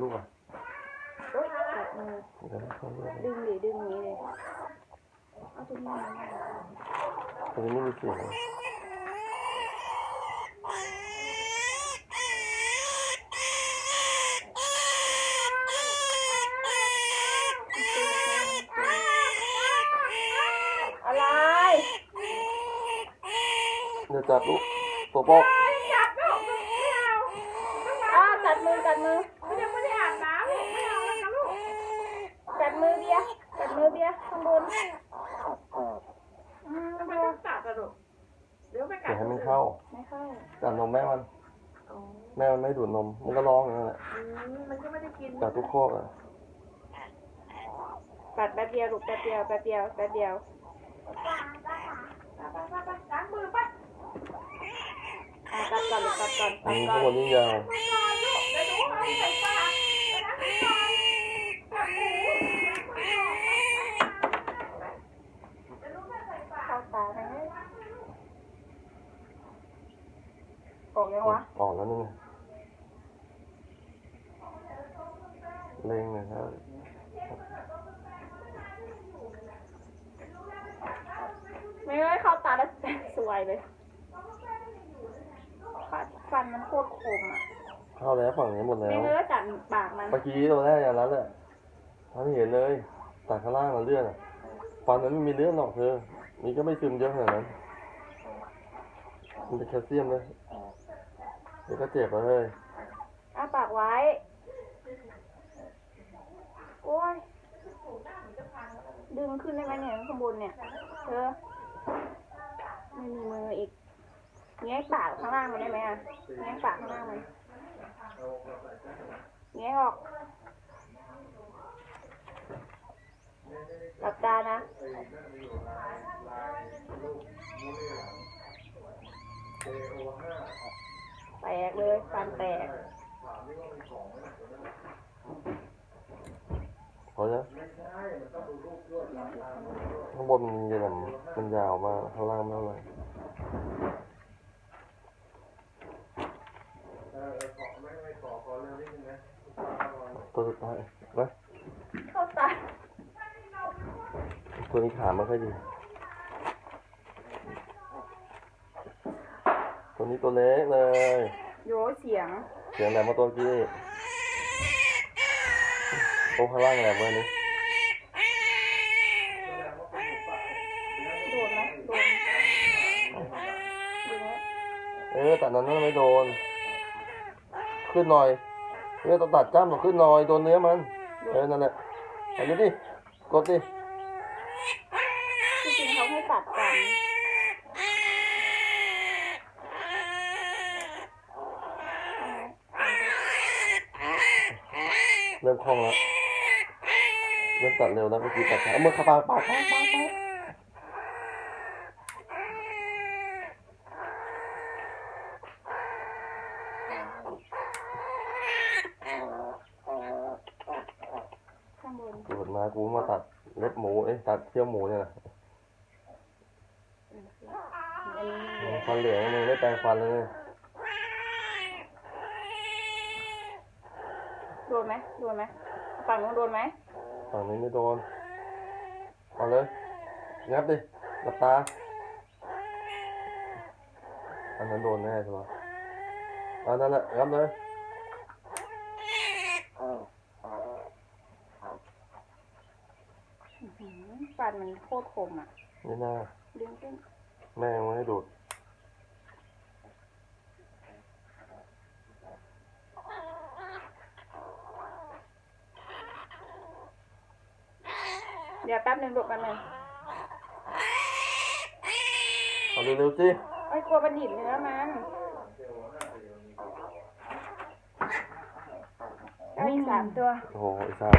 ลูกอ่วดึงดิดึงนีเลยเาตรงนี้งี้เสียงลยอะไรเดี๋ยวจับลูกตัวป๊ก กัดมือกัดมือไม่ยังไม่ได้อาบน้ำลูกไม่เอาแล้วนะลูกกัดมือเบียร์กัดมือเบียร์ข้างบนอืมทำไมต้องตัดอะลูกเดี๋ยวไปกัเดี๋ดยวให้มันเข้าไม่เข้าจับนมแม่มันอ๋อแม่มันไม่ดูดนม มันก็ร้องอย่างนั้นแหละอืมมันก็ไม่ได้กินจับทุกข้ออะกัดแป๊บเดียวลูกแป๊บเดียวแป๊บเดียวแป๊บเดียวไปไปไปไปล้างมือไปอะกัดก่อนลูกกัดก่อน อื กัด ม ก่อ ข้างบ น นนี่ยาว ไปนอนลูกเดี๋ยวหนูเอาใส่ปากไปล้างมือก่อนจับหมูเดี๋ยวลูกจะใส่ปาก เข้าตาไปไหม ออกยังวะออกแล้วนึงเล็งเลยครับไม่ไม่เข้าตาแล้วสวยเลยฟันฟันมันโคตรคมอะ เข้าแล้วฝั่งนี้หมดแล้ไม่วเนื้อกัดปากมัน เมื่อกี้ตัวแรกอย่างนั้นแหละทำให้เห็นเลยตัดข้างล่างมันเลือดอะฟันมันไม่มีเลือดหรอกเธอมีก็ไม่ซึมเยอะขนาดนั้น มันเป็นแคลเซียมเลย เดี๋ยวก็เจ็บแล้วเลยอ้าปากไว้ โอ้ย ดึงขึ้นได้ไหมเนี่ยข้างบนเนี่ย เธอ ไม่มีมืออีก แงะปากข้างล่างมันได้ไหมอะ แงะปากข้างล่างมัน แงะออก หลับตานะ แตกเลยฟันแตกพอแล้วข้างบนมันยาวมันยาวมากข้างล่างไม่เท่าไหร่ตัวสุดท้ายไปเข้าตาตัวนี้ขาไม่ค่อยดี ตัว นี้ตัวเล็กเลย โยเสียง เสียงแหลมมาตัวกี้โอ้ข้างล่างแหลมเลยนี่โดนไหมโดนดูไหมเออตัดนั้นไม่โดน ขึ้นหน่อยเออต้องตัดจ้ำหน่อยขึ้นหน่อยโดนเนื้อมัน เออนั่นแหละเอาดูดิกดดิที่จริงเขาให้ตัดกัน เริ่มคล่องแล้วเริ่มตัดเร็วแล้วเมื่อกี้ตัดช้าเอามือเข้าปากปากปากปากปากข้างบนกูดมากูมาตัดเล็บหมูเอ้ยตัดเขี้ยวหมูเนี่ยนะอันนี้ฟันเหลืองมึงไม่แปรงฟันเลย โดนไหมโดนไหมฝั่งนู้นโดนไหมฝั่งนี้ไม่โดนเอาเลยงับดิหลับตาอันนั้นโดนแน่ใช่ไหมอันนั้นแหละงับเลยอื้อหือฟันมันโคตรคมอะไม่น่าดึงขึ้นแม่ไม่ให้ดูด ดี๋ยวแป๊บหนึงลูกแป๊บหนึงเอาเร็วๆสิไอ้ยกลัวมันดิบเนื้อมันเอาอีกสามตัว โอ้โหไอ้ซ่า